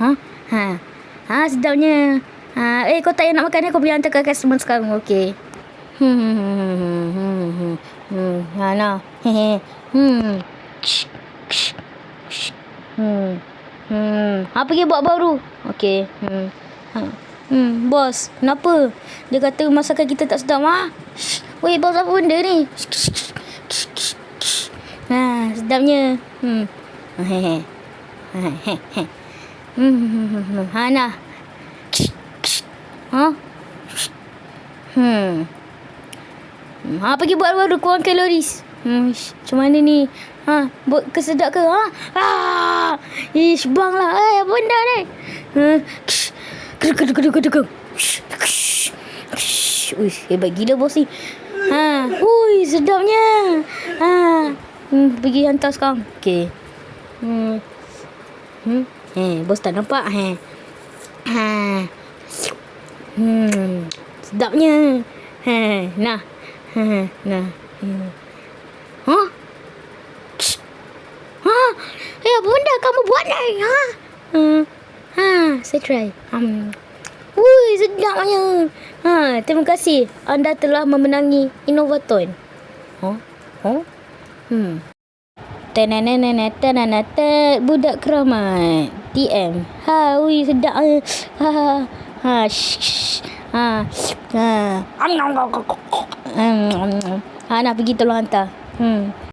Ha? Ha. Ha, sedapnya. Ha, eh, kau tak payah nak makan ni. Kau boleh hantar ke customer sekarang. Okey. Hmm. Hmm. Hmm. Hmm. Hmm. Hmm. Hmm. Hmm. Hmm. Hmm. Hmm, bos, kenapa? Dia kata masakan kita tak sedap, ha? Weh, bos apa benda ni? Sedapnya. Hmm. Hehe. Hehehe. Hmm. Ha, nah. Ha? Hmm. Ha, pergi buat baru kurang kaloris. Hmm, macam mana ni? Ha, buat kesedap ke? Ha? Ah! Ish, bang lah. Eh, apa benda ni? Ha? Keduk, keduk, keduk, keduk. Uish, hebat gila bos ni. Ha, ui, sedapnya. Ha. Pergi hantar sekarang. Okey. Hmm. Hmm. Eh, bos tak nampak. Ha. Ha. Hmm. Sedapnya. Ha, nah. Ha, nah. Hmm. Ha? Ha? Eh, apa benda kamu buat ni? Ha? Hmm. Ha, saya try. Hmm. Wui, sedapnya. Ha, terima kasih. Anda telah memenangi Innovaton. Ha? Ha? Hmm. Tenenenene